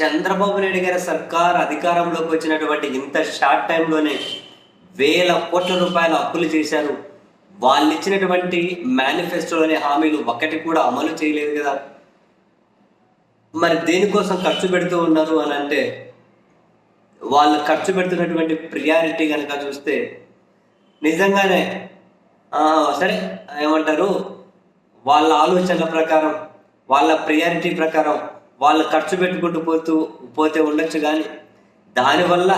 చంద్రబాబు నాయుడు గారి సర్కార్ అధికారంలోకి వచ్చినటువంటి ఇంత షార్ట్ టైంలోనే వేల కోట్ల రూపాయల అప్పులు చేశారు. వాళ్ళు ఇచ్చినటువంటి మేనిఫెస్టోలోని హామీలు ఒకటి కూడా అమలు చేయలేదు కదా. మరి దేనికోసం ఖర్చు పెడుతూ ఉన్నారు అని అంటే వాళ్ళు ఖర్చు పెడుతున్నటువంటి ప్రియారిటీ కనుక చూస్తే నిజంగానే సరే ఏమంటారు? వాళ్ళ ఆలోచనల ప్రకారం వాళ్ళ ప్రియారిటీ ప్రకారం వాళ్ళు ఖర్చు పెట్టుకుంటూ పోతూ పోతే ఉండొచ్చు కానీ దానివల్ల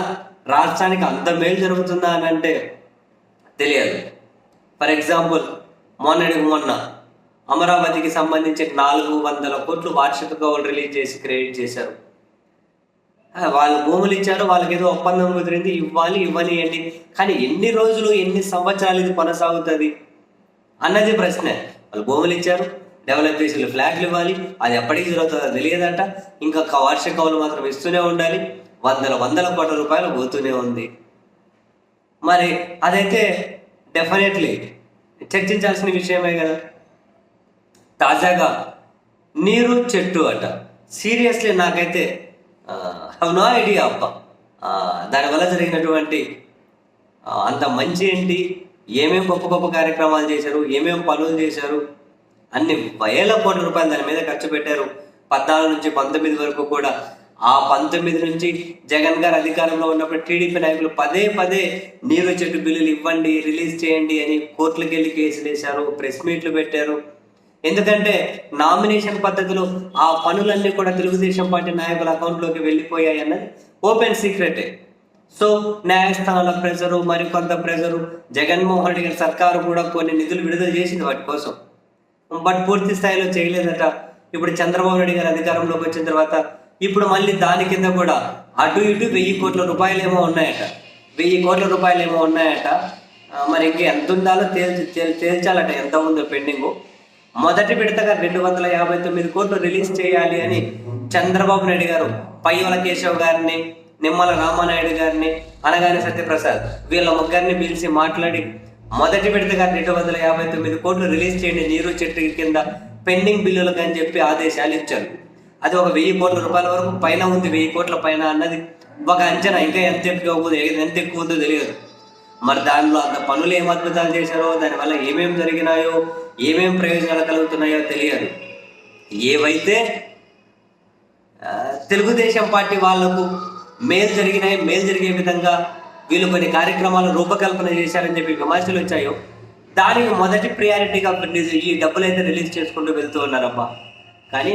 రాష్ట్రానికి అంత మేలు జరుగుతుందా అని అంటే తెలియదు. ఫర్ ఎగ్జాంపుల్ మొన్నటికి మొన్న అమరావతికి సంబంధించి నాలుగు వందల కోట్లు వార్షిక కౌలు రిలీజ్ చేసి క్రెడిట్ చేశారు. వాళ్ళు భూములు ఇచ్చారు వాళ్ళకి ఏదో ఒప్పందం కుదిరింది ఇవ్వాలి ఇవ్వాలి ఇవ్వనియండి. కానీ ఎన్ని రోజులు ఎన్ని సంవత్సరాలు ఇది కొనసాగుతుంది అన్నది ప్రశ్న. వాళ్ళు భూములు ఇచ్చారు డెవలప్ చేసి వీళ్ళు ఫ్లాట్లు ఇవ్వాలి. అది ఎప్పటికి జరుగుతుందో తెలియదంట. ఇంకా వార్షిక కవులు మాత్రం ఇస్తూనే ఉండాలి. వందల వందల కోట్ల రూపాయలు పోతూనే ఉంది. మరి అదైతే డెఫినెట్లీ చర్చించాల్సిన విషయమే కదా. తాజాగా నీరు చెట్టు అట. సీరియస్లీ నాకైతే హవ్ నో ఐడియా అప్ప దానివల్ల జరిగినటువంటి అంత మంచి ఏంటి? ఏమేమి గొప్ప గొప్ప కార్యక్రమాలు చేశారు? ఏమేమి పనులు చేశారు? అన్ని వేల కోట్ల రూపాయలు దాని మీద ఖర్చు పెట్టారు. పద్నాలుగు నుంచి పంతొమ్మిది వరకు కూడా. ఆ పంతొమ్మిది నుంచి జగన్ గారు అధికారంలో ఉన్నప్పుడు టీడీపీ నాయకులు పదే పదే నీరు చెట్టు బిల్లులు ఇవ్వండి రిలీజ్ చేయండి అని కోర్టులకు వెళ్ళి కేసులు వేశారు ప్రెస్ మీట్లు పెట్టారు. ఎందుకంటే నామినేషన్ పద్ధతిలో ఆ పనులన్నీ కూడా తెలుగుదేశం పార్టీ నాయకుల అకౌంట్లోకి వెళ్ళిపోయాయి అన్నది ఓపెన్ సీక్రెటే. సో న్యాయస్థానాల ప్రెజరు మరికొంత ప్రెజరు జగన్మోహన్ రెడ్డి గారి సర్కారు కూడా కొన్ని నిధులు విడుదల చేసింది వాటి కోసం. బట్ పూర్తి స్థాయిలో చేయలేదట. ఇప్పుడు చంద్రబాబు నాయుడు గారు అధికారంలోకి వచ్చిన తర్వాత ఇప్పుడు మళ్ళీ దాని కింద కూడా అటు ఇటు వెయ్యి కోట్ల రూపాయలేమో ఉన్నాయట. వెయ్యి కోట్ల రూపాయలేమో ఉన్నాయట. మరి ఇంకా ఎంత ఉండాలో తేల్చి తేల్- తేల్చాలట ఎంత ఉందో పెండింగ్. మొదటి విడతగా రెండు వందల యాభై తొమ్మిది కోట్లు రిలీజ్ చేయాలి అని చంద్రబాబు నాయుడు గారు పయ్యవల కేశవ్ గారిని నిమ్మల రామానాయుడు గారిని అనగానే సత్యప్రసాద్ వీళ్ళ ముగ్గురిని పిలిచి మాట్లాడి మొదటి విడతగా రెండు వందల యాభై తొమ్మిది కోట్లు రిలీజ్ చేయండి నీరు చెట్టు కింద పెండింగ్ బిల్లులకు అని చెప్పి ఆదేశాలు ఇచ్చారు. అది ఒక వెయ్యి కోట్ల రూపాయల వరకు పైన ఉంది వెయ్యి కోట్ల పైన అన్నది ఒక అంచనా. ఇంకా ఎంత ఎక్కువ ఎంత ఎక్కువ ఉందో తెలియదు. మరి దానిలో అంత పనులు ఏం అద్భుతాలు చేశారో దానివల్ల ఏమేమి జరిగినాయో ఏమేం ప్రయోజనాలు కలుగుతున్నాయో తెలియదు. ఏవైతే తెలుగుదేశం పార్టీ వాళ్ళకు మేలు జరిగినాయి మేలు జరిగే విధంగా వీళ్ళు కొన్ని కార్యక్రమాలు రూపకల్పన చేశారని చెప్పి విమర్శలు వచ్చాయో దానికి మొదటి ప్రియారిటీగా ఈ డబ్బులు అయితే రిలీజ్ చేసుకుంటూ వెళ్తూ ఉన్నారబ్బా. కానీ